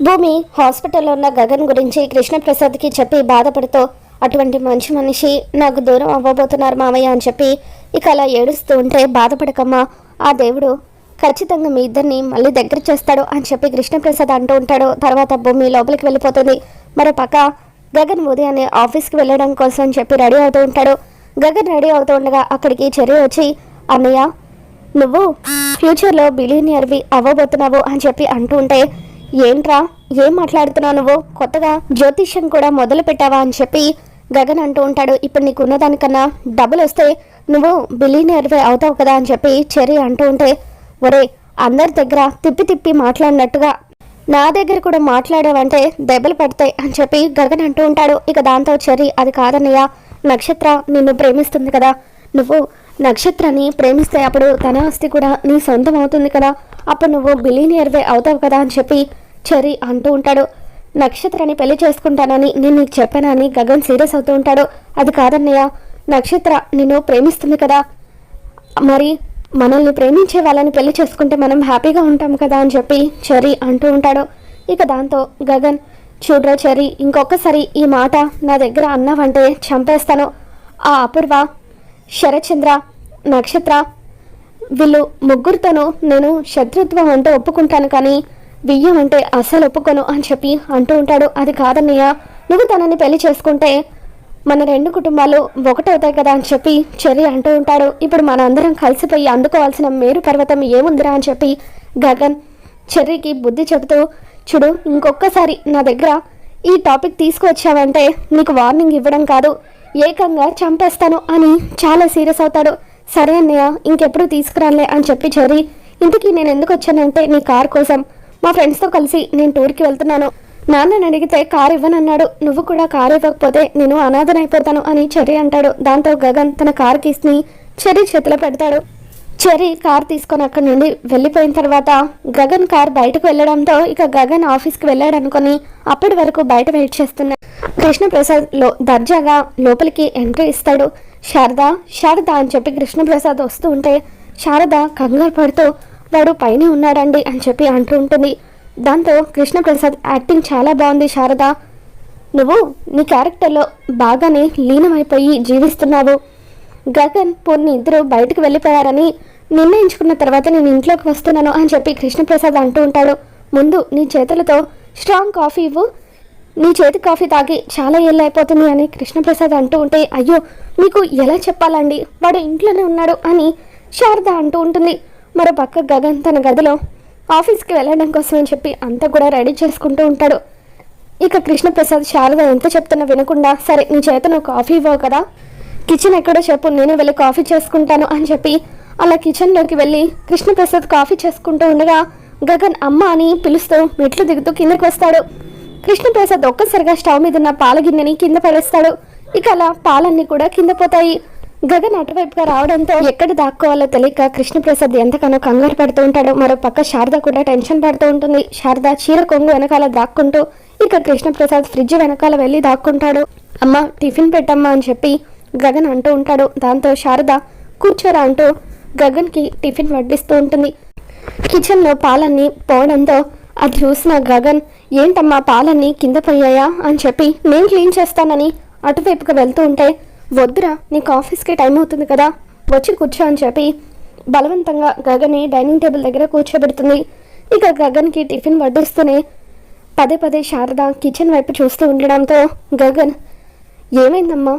భూమి హాస్పిటల్లో ఉన్న గగన్ గురించి కృష్ణప్రసాద్కి చెప్పి బాధపడుతూ అటువంటి మంచి మనిషి నాకు దూరం అవ్వబోతున్నారు మామయ్య అని చెప్పి ఇక అలా ఏడుస్తూ ఉంటే బాధపడకమ్మా ఆ దేవుడు ఖచ్చితంగా మీ ఇద్దరిని మళ్ళీ దగ్గర చేస్తాడు అని చెప్పి కృష్ణప్రసాద్ అంటూ ఉంటాడు. తర్వాత భూమి లోపలికి వెళ్ళిపోతుంది. మరో పక్క గగన్ ఉదయాన్నే ఆఫీస్కి వెళ్ళడం కోసం చెప్పి రెడీ అవుతూ ఉంటాడు. గగన్ రెడీ అవుతూ ఉండగా అక్కడికి చెరి వచ్చి అన్నయ్య నువ్వు ఫ్యూచర్లో బిలీనియర్వి అవ్వబోతున్నావు అని చెప్పి అంటూ ఉంటే ఏంట్రా? ఏం మాట్లాడుతున్నావు నువ్వు? కొత్తగా జ్యోతిష్యం కూడా మొదలు పెట్టావా అని చెప్పి గగన్ అంటూ ఉంటాడు. ఇప్పుడు నీకున్న దానికన్నా డబ్బులు వస్తే నువ్వు బిలీనియర్వే అవుతావు కదా అని చెప్పి చెరి అంటూ ఉంటే ఒరే అందరి దగ్గర తిప్పి తిప్పి మాట్లాడినట్టుగా నా దగ్గర కూడా మాట్లాడావంటే దెబ్బలు పడతాయి అని చెప్పి గగన్ అంటూ ఉంటాడు. ఇక దాంతో చెరి అది కాదన్నయ్య నక్షత్ర నిన్ను ప్రేమిస్తుంది కదా. నువ్వు నక్షత్రాన్ని ప్రేమిస్తే అప్పుడు తన ఆస్తి కూడా నీ సొంతం అవుతుంది కదా. అప్పుడు నువ్వు బిలీనియర్వే అవుతావు కదా అని చెప్పి చెరి అంటూ ఉంటాడు. నక్షత్రాన్ని పెళ్ళి చేసుకుంటానని నేను నీకు చెప్పానని గగన్ సీరియస్ అవుతూ ఉంటాడు. అది కాదన్నయ్య నక్షత్ర నిన్ను ప్రేమిస్తుంది కదా. మరి మనల్ని ప్రేమించే వాళ్ళని పెళ్ళి చేసుకుంటే మనం హ్యాపీగా ఉంటాం కదా అని చెప్పి చెరి అంటూ ఉంటాడు. ఇక దాంతో గగన్ చూడ్రా చెరి ఇంకొకసారి ఈ మాట నా దగ్గర అన్నావంటే చంపేస్తాను. ఆ అపూర్వ శరచంద్ర నక్షత్ర వీళ్ళు ముగ్గురితోనూ నేను శత్రుత్వం అంటే ఒప్పుకుంటాను కానీ బియ్యం అంటే అస్సలు ఒప్పుకోను అని చెప్పి అంటూ ఉంటాడు. అది కాదన్నయ్య. నువ్వు తనని పెళ్ళి చేసుకుంటే మన రెండు కుటుంబాలు ఒకటవుతాయి కదా అని చెప్పి చెర్రి అంటూ ఉంటాడు. ఇప్పుడు మన అందరం కలిసిపోయి అందుకోవాల్సిన మేరు పర్వతం ఏముందిరా అని చెప్పి గగన్ చెర్రీకి బుద్ధి చెబుతూ చూడు ఇంకొకసారి నా దగ్గర ఈ టాపిక్ తీసుకువచ్చావంటే నీకు వార్నింగ్ ఇవ్వడం కాదు. ఏకంగా చంపేస్తాను అని చాలా సీరియస్ అవుతాడు. సరే అన్నయ్య ఇంకెప్పుడు తీసుకురాలే అని చెప్పి చెర్రీ ఇంతకీ నేను ఎందుకు వచ్చానంటే నీ కార్ కోసం. మా ఫ్రెండ్స్తో కలిసి నేను టూర్కి వెళ్తున్నాను. నాన్నని అడిగితే కార్ ఇవ్వనన్నాడు. నువ్వు కూడా కార్ ఇవ్వకపోతే నేను అనాథనైపోతాను అని చెర్రీ అంటాడు. దాంతో గగన్ తన కార్ కీస్ని చెర్రీ చేతిలో పెడతాడు. చెర్రీ కార్ తీసుకొని అక్కడి నుండి వెళ్ళిపోయిన తర్వాత గగన్ కార్ బయటకు వెళ్ళడంతో ఇక గగన్ ఆఫీస్కి వెళ్ళాడు అనుకుని అప్పటి వరకు బయట వెయిట్ చేస్తున్నాడు. కృష్ణప్రసాద్లో దర్జాగా లోపలికి ఎంట్రీ ఇస్తాడు. శారద శారద అని చెప్పి కృష్ణప్రసాద్ వస్తూ ఉంటే శారద కంగారు పడుతూ వాడు పైన ఉన్నాడండి అని చెప్పి అంటూ ఉంటుంది. దాంతో కృష్ణప్రసాద్ యాక్టింగ్ చాలా బాగుంది శారద. నువ్వు నీ క్యారెక్టర్లో బాగానే లీనమైపోయి జీవిస్తున్నావు. గగన్ పూర్ణి ఇద్దరు బయటకు వెళ్ళిపోయారని నిర్ణయించుకున్న తర్వాత నేను ఇంట్లోకి వస్తున్నాను అని చెప్పి కృష్ణప్రసాద్ అంటూ ఉంటాడు. ముందు నీ చేతులతో స్ట్రాంగ్ కాఫీ ఇవ్వు. నీ చేతి కాఫీ తాగి చాలా ఏళ్ళు అయిపోతుంది అని కృష్ణప్రసాద్ అంటూ ఉంటే అయ్యో మీకు ఎలా చెప్పాలండి? వాడు ఇంట్లోనే ఉన్నాడు అని శారద అంటూ ఉంటుంది. మరో పక్క గగన్ తన గదిలో ఆఫీస్కి వెళ్ళడం కోసం అని చెప్పి అంతా కూడా రెడీ చేసుకుంటూ ఉంటాడు. ఇక కృష్ణప్రసాద్ శారద ఎంత చెప్తున్నా వినకుండా సరే నీ చేత నువ్వు కాఫీ ఇవ్వవు కదా. కిచెన్ ఎక్కడో చెప్పు నేను వెళ్ళి కాఫీ చేసుకుంటాను అని చెప్పి అలా కిచెన్లోకి వెళ్ళి కృష్ణప్రసాద్ కాఫీ చేసుకుంటూ ఉండగా గగన్ అమ్మ అని పిలుస్తూ మెట్లు దిగుతూ కిందకి వస్తాడు. కృష్ణప్రసాద్ ఒక్కసారిగా స్టవ్ మీద ఉన్న పాల గిన్నెని కింద పడేస్తాడు. ఇక అలా పాలన్నీ కూడా కింద పోతాయి. గగన్ అటువైపుగా రావడంతో ఎక్కడ దాక్కోవాలో తెలియక కృష్ణప్రసాద్ ఎంతగానో కంగారు పడుతూ ఉంటాడు మరో పక్క శారద కూడా టెన్షన్ పడుతూ ఉంటుంది. శారద చీర కొంగు వెనకాల దాక్కుంటూ ఇక కృష్ణప్రసాద్ ఫ్రిడ్జ్ వెనకాల వెళ్ళి దాక్కుంటాడు. అమ్మ టిఫిన్ పెట్టమ్మా అని చెప్పి గగన్ అంటూ ఉంటాడు. దాంతో శారద కూర్చోరా అంటూ గగన్కి టిఫిన్ వడ్డిస్తూ ఉంటుంది. కిచెన్లో పాలన్నీ పోవడంతో అది చూసిన గగన్ ఏంటమ్మా పాలన్నీ కింద పోయాయా అని చెప్పి నేను క్లీన్ చేస్తానని అటువైపుకి వెళ్తూ ఉంటే వద్దురా నీకు ఆఫీస్కి టైం అవుతుంది కదా. వచ్చి కూర్చో అని చెప్పి బలవంతంగా గగన్ని డైనింగ్ టేబుల్ దగ్గర కూర్చోబెడుతుంది. ఇక గగన్కి టిఫిన్ వడ్డిస్తూనే పదే పదే శారద కిచెన్ వైపు చూస్తూ ఉండడంతో గగన్ ఏమైందమ్మా?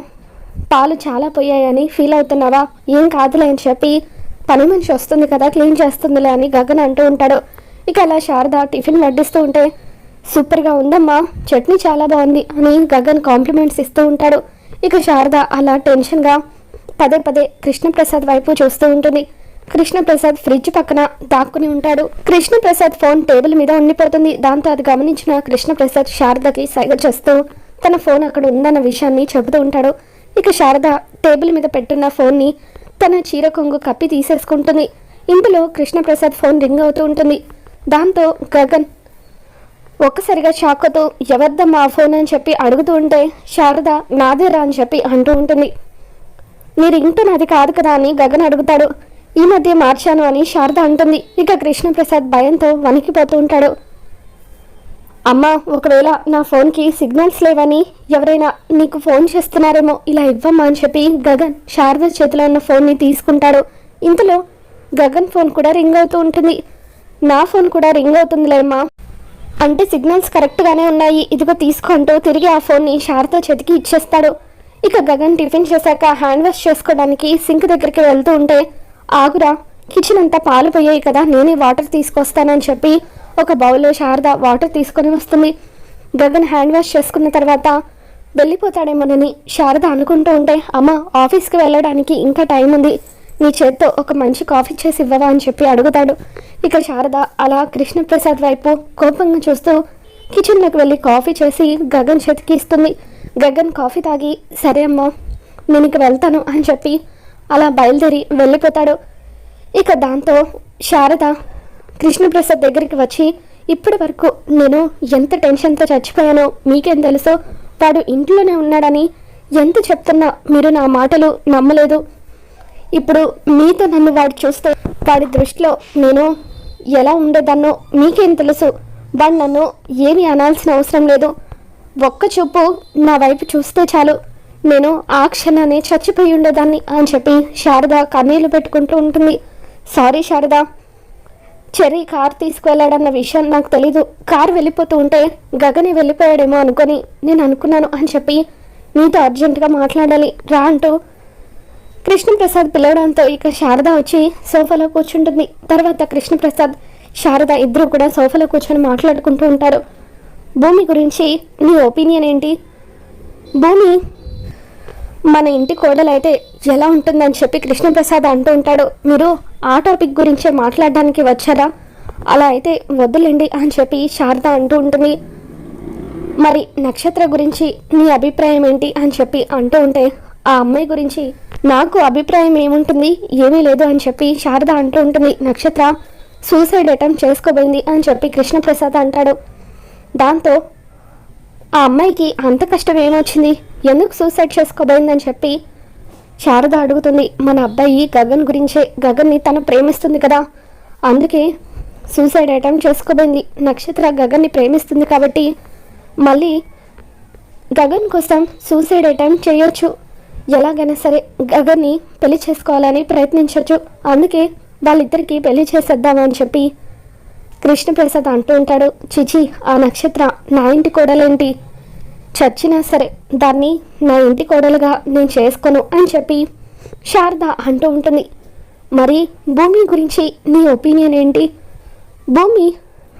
పాలు చాలా పోయాయని ఫీల్ అవుతున్నావా? ఏం కాదులే అని చెప్పి పని మనిషి వస్తుంది కదా క్లీన్ చేస్తుందిలే అని గగన్ అంటూ ఉంటాడు. ఇక అలా శారద టిఫిన్ వడ్డిస్తూ ఉంటే సూపర్గా ఉందమ్మా చట్నీ చాలా బాగుంది అని గగన్ కాంప్లిమెంట్స్ ఇస్తూ ఉంటాడు. ఇక శారద అలా టెన్షన్గా పదే పదే కృష్ణప్రసాద్ వైపు చూస్తూ ఉంటుంది. కృష్ణప్రసాద్ ఫ్రిడ్జ్ పక్కన దాక్కుని ఉంటాడు. కృష్ణప్రసాద్ ఫోన్ టేబుల్ మీద ఉండిపోతుంది. దాంతో అది గమనించిన కృష్ణప్రసాద్ శారదకి సైగ చేస్తూ తన ఫోన్ అక్కడ ఉందన్న విషయాన్ని చెబుతూ ఉంటాడు. ఇక శారద టేబుల్ మీద పెట్టున్న ఫోన్ని తన చీర కొంగు కప్పి తీసేసుకుంటుంది. ఇందులో కృష్ణప్రసాద్ ఫోన్ రింగ్ అవుతూ ఉంటుంది. దాంతో గగన్ ఒక్కసారిగా షాక్తో ఎవరిదమ్మా మా ఫోన్ అని చెప్పి అడుగుతూ ఉంటే శారద నాదేరా అని చెప్పి అంటూ ఉంటుంది. నీ రింగ్ టోన్ అది కాదు కదా అని గగన్ అడుగుతాడు. ఈ మధ్య మార్చాను అని శారద అంటుంది. ఇక కృష్ణప్రసాద్ భయంతో వణికిపోతూ ఉంటాడు. అమ్మా ఒకవేళ నా ఫోన్కి సిగ్నల్స్ లేవని ఎవరైనా నీకు ఫోన్ చేస్తున్నారేమో ఇలా ఇవ్వమ్మా అని చెప్పి గగన్ శారద చేతిలో ఉన్న ఫోన్ని తీసుకుంటాడు. ఇంతలో గగన్ ఫోన్ కూడా రింగ్ అవుతూ ఉంటుంది. నా ఫోన్ కూడా రింగ్ అవుతుందిలేమ్మా అంటే సిగ్నల్స్ కరెక్ట్గానే ఉన్నాయి. ఇదిగో తీసుకుంటూ తిరిగి ఆ ఫోన్ని షార్తో చేతికి ఇచ్చేస్తాడు. ఇక గగన్ టిఫిన్ చేశాక హ్యాండ్ వాష్ చేసుకోవడానికి సింక్ దగ్గరికి వెళ్తూ ఉంటే ఆగురా కిచెన్ అంతా పాలు పోయాయి కదా నేనే వాటర్ తీసుకొస్తానని చెప్పి ఒక బౌల్లో శారద వాటర్ తీసుకొని వస్తుంది. గగన్ హ్యాండ్ వాష్ చేసుకున్న తర్వాత వెళ్ళిపోతాడేమోనని శారద అనుకుంటూ ఉంటే అమ్మ ఆఫీస్కి వెళ్ళడానికి ఇంకా టైం ఉంది. నీ చేత్తో ఒక మంచి కాఫీ చేసి ఇవ్వవా అని చెప్పి అడుగుతాడు. ఇక శారద అలా కృష్ణప్రసాద్ వైపు కోపంగా చూస్తూ కిచెన్లోకి వెళ్ళి కాఫీ చేసి గగన్ చేతికి ఇస్తుంది. గగన్ కాఫీ తాగి సరే అమ్మా నేను ఇక వెళ్తాను అని చెప్పి అలా బయలుదేరి వెళ్ళిపోతాడు. ఇక దాంతో శారద కృష్ణప్రసాద్ దగ్గరికి వచ్చి ఇప్పటి వరకు నేను ఎంత టెన్షన్తో చచ్చిపోయానో మీకేం తెలుసో? వాడు ఇంట్లోనే ఉన్నాడని ఎంత చెప్తున్నా మీరు నా మాటలు నమ్మలేదు. ఇప్పుడు మీతో నన్ను వాడు చూస్తే వాడి దృష్టిలో నేను ఎలా ఉండేదాన్నో మీకేం తెలుసు? వాడు నన్ను ఏమి అనాల్సిన అవసరం లేదు. ఒక్క చూపు నా వైపు చూస్తే చాలు. నేను ఆ క్షణాన్ని చచ్చిపోయి ఉండేదాన్ని అని చెప్పి శారద కన్నీళ్ళు పెట్టుకుంటూ ఉంటుంది. సారీ శారద చెర్రీ కార్ తీసుకువెళ్ళాడన్న విషయం నాకు తెలీదు. కార్ వెళ్ళిపోతూ ఉంటే గగని వెళ్ళిపోయాడేమో అనుకొని నేను అనుకున్నాను అని చెప్పి నీతో అర్జెంటుగా మాట్లాడాలి. రా అంటూ కృష్ణప్రసాద్ పిలవడంతో ఇక శారద వచ్చి సోఫాలో కూర్చుంటుంది. తర్వాత కృష్ణప్రసాద్ శారద ఇద్దరు కూడా సోఫాలో కూర్చొని మాట్లాడుకుంటూ ఉంటారు. భూమి గురించి నీ ఒపీనియన్ ఏంటి? భూమి మన ఇంటి కోడలైతే ఎలా ఉంటుందని చెప్పి కృష్ణప్రసాద్ అంటూ ఉంటాడు. మీరు ఆ టాపిక్ గురించే మాట్లాడడానికి వచ్చారా? అలా అయితే వద్దులేండి అని చెప్పి శారద అంటూ ఉంటుంది. మరి నక్షత్ర గురించి నీ అభిప్రాయం ఏంటి అని చెప్పి అంటూ ఉంటే ఆ అమ్మాయి గురించి నాకు అభిప్రాయం ఏముంటుంది? ఏమీ లేదు అని చెప్పి శారద అంటూ ఉంటుంది. నక్షత్ర సూసైడ్ అటెంప్ట్ చేసుకోబోయింది అని చెప్పి కృష్ణప్రసాద్ అంటాడు. దాంతో ఆ అమ్మాయికి అంత కష్టం ఏమొచ్చింది? ఎందుకు సూసైడ్ చేసుకోబోయిందని చెప్పి శారద అడుగుతుంది. మన అబ్బాయి గగన్ గురించే. గగన్ని తను ప్రేమిస్తుంది కదా. అందుకే సూసైడ్ అటెంప్ట్ చేసుకోబోయింది. నక్షత్ర గగన్ని ప్రేమిస్తుంది కాబట్టి మళ్ళీ గగన్ కోసం సూసైడ్ అటెంప్ట్ చేయొచ్చు. ఎలాగైనా సరే గగన్ని పెళ్ళి చేసుకోవాలని ప్రయత్నించవచ్చు అందుకే వాళ్ళిద్దరికీ పెళ్ళి చేసేద్దామని చెప్పి కృష్ణప్రసాద్ అంటూ ఉంటాడు. చిచి ఆ నక్షత్ర నా ఇంటి కోడలేంటి? చచ్చినా సరే దాన్ని నా ఇంటి కోడలుగా నేను చేసుకోను అని చెప్పి శారద అంటూ ఉంటుంది. మరి భూమి గురించి నీ ఒపీనియన్ ఏంటి? భూమి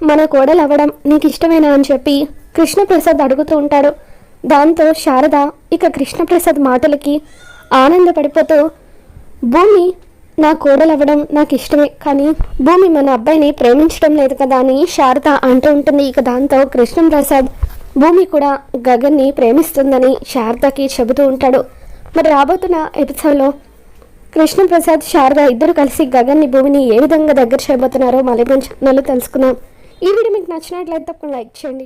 మన కోడలు అవ్వడం నీకు ఇష్టమేనా అని చెప్పి కృష్ణప్రసాద్ అడుగుతూ ఉంటాడు. దాంతో శారద ఇక కృష్ణప్రసాద్ మాటలకి ఆనందపడిపోతూ భూమి నా కోడలు అవ్వడం నాకు ఇష్టమే కానీ భూమి మన అబ్బాయిని ప్రేమించడం లేదు కదా అని శారద అంటూ ఉంటుంది. ఇక దాంతో కృష్ణప్రసాద్ భూమి కూడా గగన్ని ప్రేమిస్తుందని శారదకి చెబుతూ ఉంటాడు. మరి రాబోతున్న ఎపిసోడ్లో కృష్ణప్రసాద్ శారద ఇద్దరు కలిసి గగన్ని భూమిని ఏ విధంగా దగ్గర చేయబోతున్నారో మళ్ళీ ఛానల్లో తెలుసుకుందాం. ఈ వీడియో మీకు నచ్చినట్లయితే తప్పకుండా లైక్ చేయండి.